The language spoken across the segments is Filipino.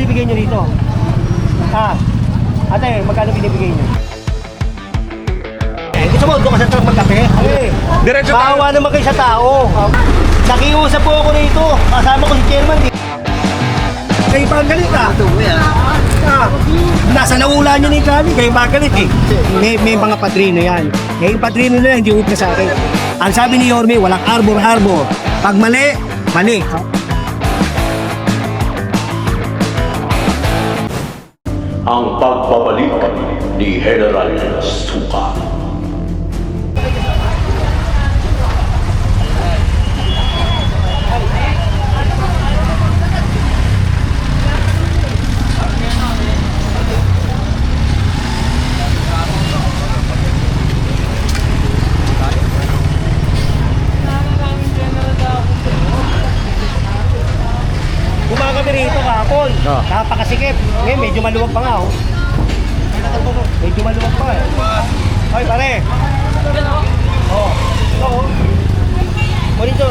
binibigay nyo rito? Ah, ate, magkano binibigay nyo? Eh, gusto mo, doon ka sa truck magkape? Eh, Diretso tayo. Bawa naman kayo sa tao. Nakiusap po ako rito. Kasama ko si chairman. Eh. Kayo pa ang galit ah. Ah, nasa naula niya ni Kali, kayo pa ang galit eh. May, may mga padrino yan. Eh, yung padrino na yan, hindi na sa akin. Ang sabi ni Yorme, walang arbor-arbor. Pag mali, mali. Ang pagbabalik ni General Suka. Bumaka kami rito kahapon. Ah. Napakasikip. Ngayon, medyo maluwag pa nga oh. Medyo maluwag pa eh. Hoy, pare. Oh. Ito oh. O dito.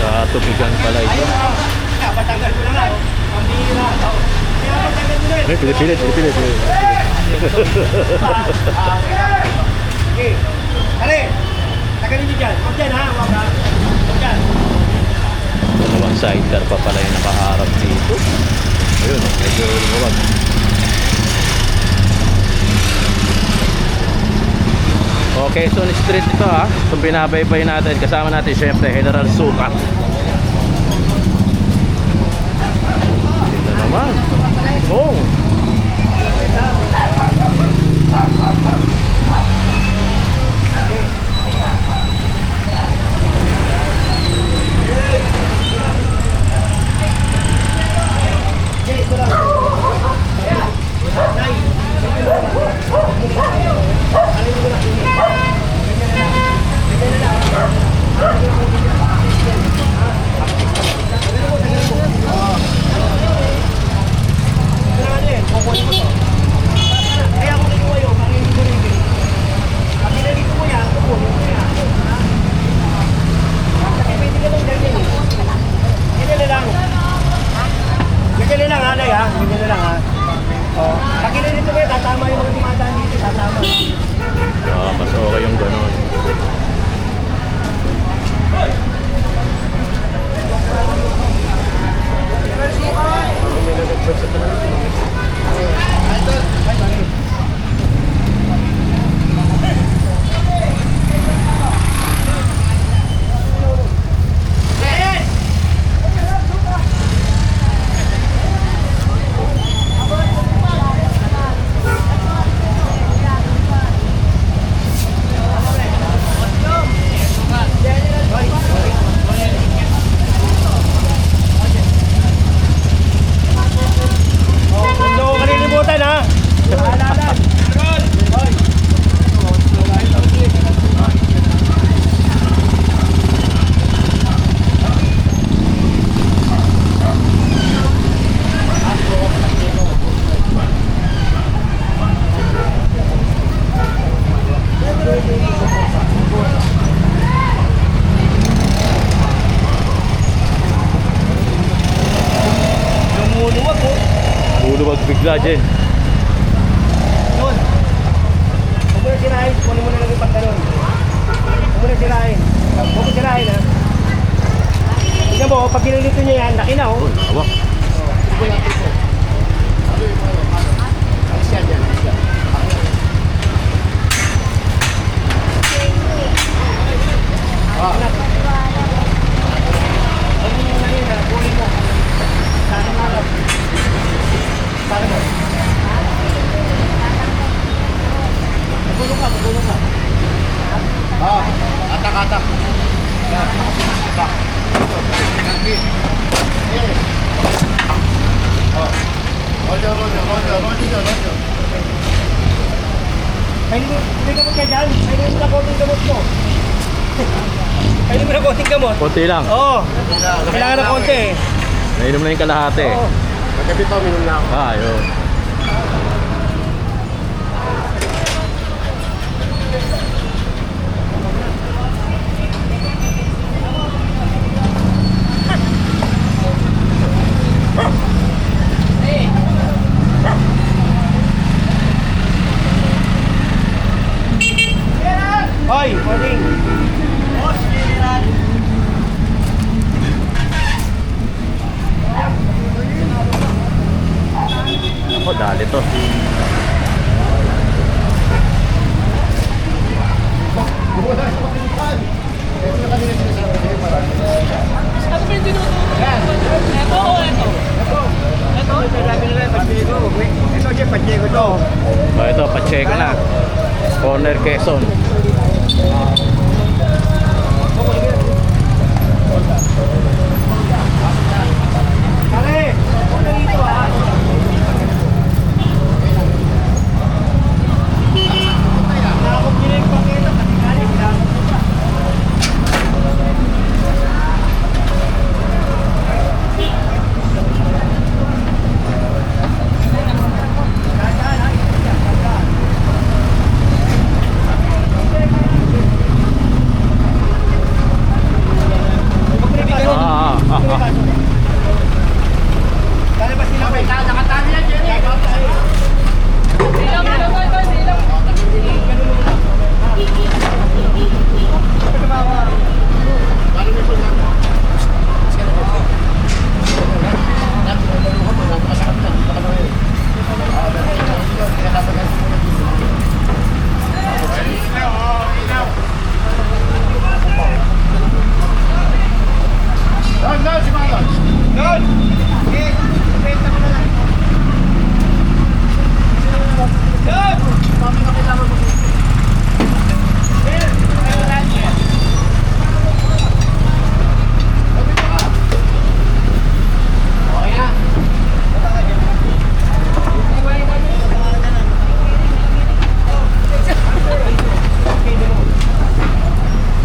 Sa tubigan pala ito. Patanggal ko na nga. oh. Pambihira. Oh. Kaya patanggal mo na eh. Ay, pilipilit, pilipilit. Okay. Pare. Tagalin niyo dyan. Huwag dyan ha. Huwag ha. Huwag dyan. Dalawang sidecar pa pala yung nakaharap dito. Ayun, medyo lumawag. Okay, so street ito ha. Itong binabaybay natin. Kasama natin syempre General Sukat. Ito naman. Oh. Luluwag bigla dyan. Yun. Huwag mo na sirahin. Kunin mo na lang yung pantalon. Huwag mo na sirahin. Huwag mo sirahin ha. Tingnan mo, pag ginilito niya yan, laki na oh. Hawak. Atak-atak. May may gamot ka dyan? May mo na konting gamot mo. May mo na konting gamot. Konti lang. Oo. Kailangan ng konti eh. Nainom na yung kalahati. Oo. Pagkabi pa, minum na ako. Ah, yun. Hoy,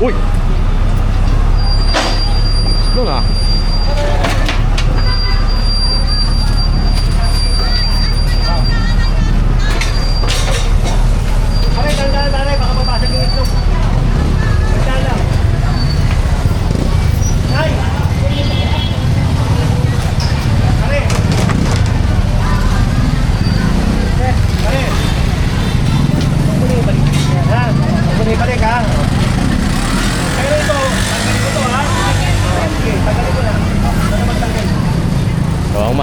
uy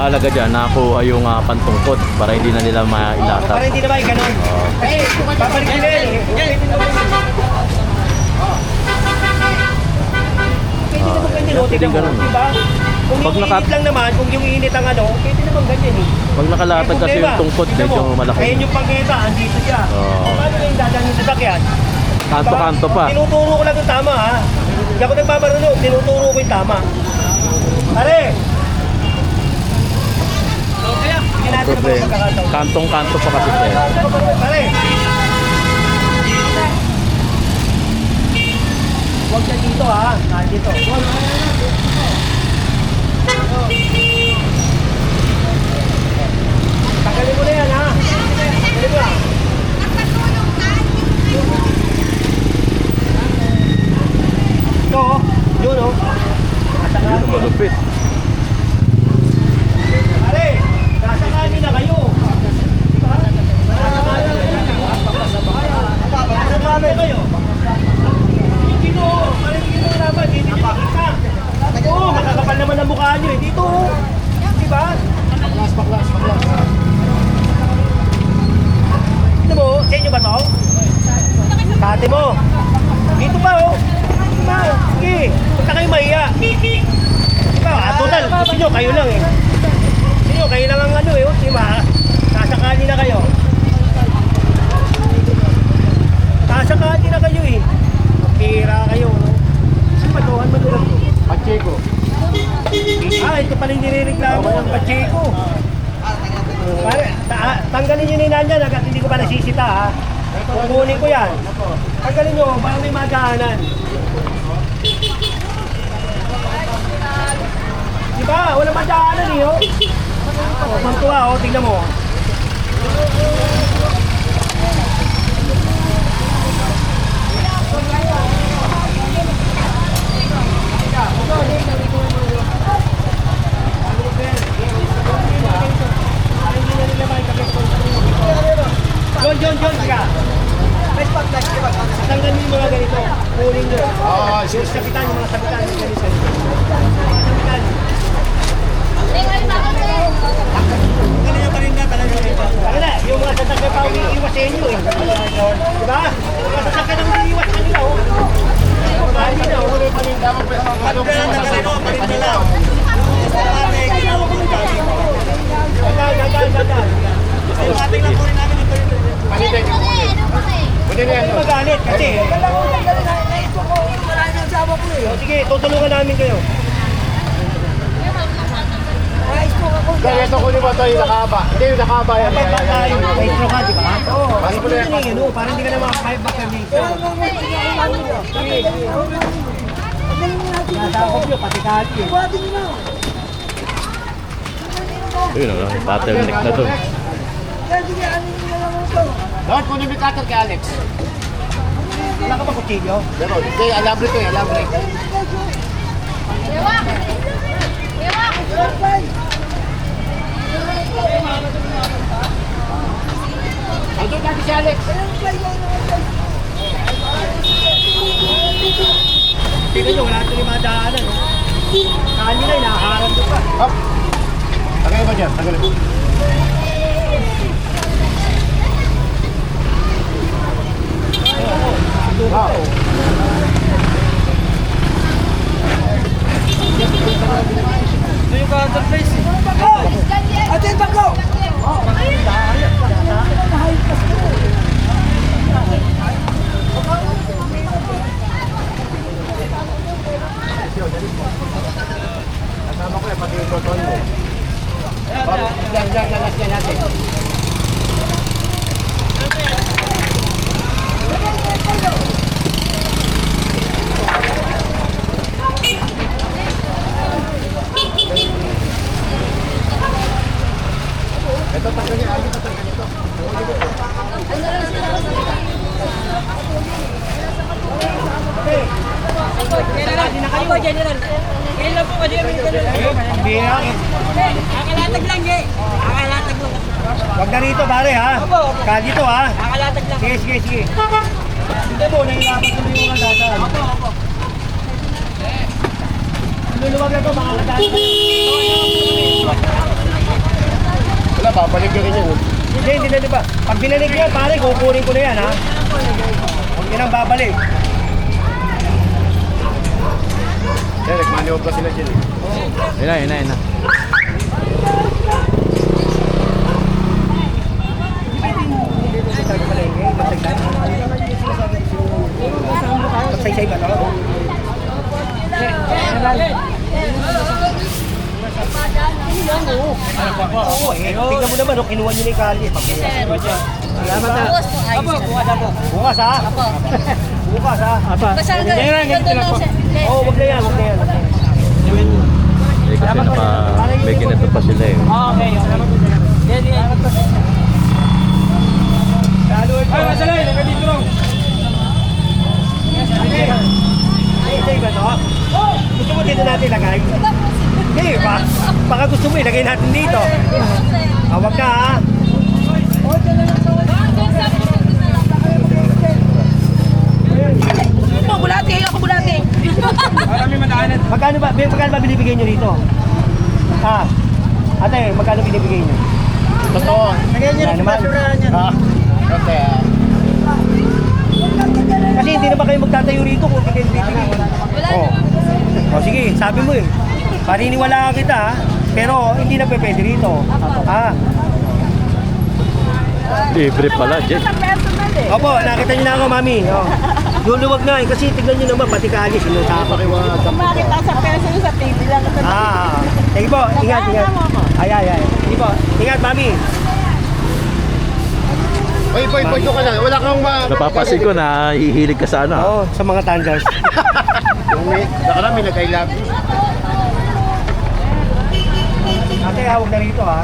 mahalaga dyan, nakuha yung ah, pantungkot para hindi na nila mailatag. Para hindi naman ganun. Kasi, babalik nila yan. eh. Pwede naman ganyan, oh, tignan mo, ganun. diba? Kung Pag yung naka- init lang naman, kung yung init ang ano, pwede naman ganyan eh. Pag nakalatag kasi yung tungkot, medyo malaki. Ayun yung pangketa, andito siya. Oo. Paano yung dadaan yung sasakyan? Kanto-kanto pa. Tinuturo ko lang yung tama ha. Hindi ako nagmamarunong, tinuturo ko yung tama. Pare! Bigyan natin ng mga Problem. pagkakataon. Kantong-kanto pa kasi sir. Huwag siya dito ha. Ah, dito. Tagalin mo na yan ha. Tagalin mo lang. Ito oh. Yun oh. Yun, malupit. Pare, nasa kanin na kayo. Diba? Nasa kanin na kayo. Nasa kanin kayo. Dito, pare dito naman, dito dito kita. Oo, makakapal naman ang mukha nyo eh. Dito, diba? Baklas, baklas, baklas. Dito mo, sa inyo ba to? Kate mo. Dito ba oh? Dito ba? Sige, huwag na kayo mahiya. Diba, ah, total, gusto nyo, kayo lang eh. Gusto nyo, kayo lang ang ano eh, oh, diba? Sasakali na kayo. Sasakali na kayo eh. Tira kayo. Ba to? Ano ba to? Pacheco. Ah, ito pala yung nirereklamo ng Pacheco. Pare, ta- tanggalin nyo na yung nandyan hanggat hindi ko pa nasisita ha. Kukunin ko yan. Tanggalin nyo, baka may magaanan. Di ba? Wala magaanan eh, oh. Oh, mantuwa, oh. Tingnan mo. John, John, John, sige. Tanggalin mo yung mga ganito. Kunin nyo. Oo, Yung sabitan, yung mga sabitan. yung ganito. Sabitan. Wala, yung mga sasakyan pa umiiwas sa inyo eh. Diba? Yung mga sasakyan ang umiiwas sa kanila oh. Dahil na, wala pa rin. Gandaan, gandaan, gandaan. Palitin yung kunin. Pwede na yan. Hindi magalit kasi. O, sige, tutulungan namin kayo. Kaya ito kunin mo ito yung nakaba. Hindi yung nakaba yan. Dapat ba tayo? May intro ka, di ba? Oo. Mas mo na yan. Ano, ano, parang hindi ka na makakahive back kami. Nasakop nyo, pati kahit yun. Yun, oh, bottleneck na to. Lord, kunin mo yung cutter kay Alex. Wala ka ba kutsilyo? Pero, hindi, alabre ko eh, alabre. Ay, doon natin si Alex. Tingnan nyo, wala ito ni madaanan. oh. Kanina, inaharap nyo pa. Hop. Tagalin mo dyan, tagalin mo. Ah. Ito yung counter place. Atin bako! Kasama ko eh, pati yung toton mo. Yan, yan, yan, yan. Ito, Ako, General. Ngayon lang po kasi kami General. Pambira. Akalatag lang, eh. Akalatag lang. Huwag na rito, pare, ha? Opo, opo. Dito, ha? Akalatag lang. Sige, sige, sige. Tignan mo, nahihirapan tuloy yung mga dadaan. Opo, opo. Luluwag na ito, mga kadaan. Wala, babalik ka rin yun. Hindi, hindi na, di ba? Pag binalik niya, pare, kukunin ko na yan, ha? Huwag niya nang babalik. Maniwag ka sila dyan eh. Yun na, yun na, yun na. Magsaysay ba to? Oo, eh. Tingnan mo naman, oh, kinuha niyo na yung kali. Salamat ha. Opo, bukas ako. Bukas ha? Bukas ha? Basta lang Oo, wag na yan, wag na yan. Eh, kasi naka, may kinato pa sila eh. Okay, okay. Yan, yan. Ay, nakadito lang. Ay, ito ba to? Gusto mo dito natin ilagay? Hindi, ba? Baka gusto mo ilagay natin dito. Ah, wag ka ha? Ako, bulati. Ako, bulati. Magkano ba, magkano ba binibigay nyo dito? Ah, ate, magkano binibigay nyo? Totoo. Wala naman. Ha? Kasi, ah, Kasi hindi naman kayo magtatayo rito kung hindi kayo bibigay. Wala oh. O sige, sabi mo eh. Paniniwalaan kita ha. Pero hindi na pwede rito. Ha? Libre pala, Jet. Opo, nakita niyo na ako, mami. Oh. Luluwag na eh, kasi tignan nyo naman, pati kali, sinusapa. Bakit nasa peso yung sa TV lang? Ah, sige po, ingat, ingat. Ay, ay, ay. Sige po, ingat, mami. Oy, boy, boy, ka na. Wala kang ma... Napapansin ko na hihilig ka sa ano. ah. Oo, sa mga tanders. Yung may, saka na may nag-I love you. Ate, hawag na rito ha.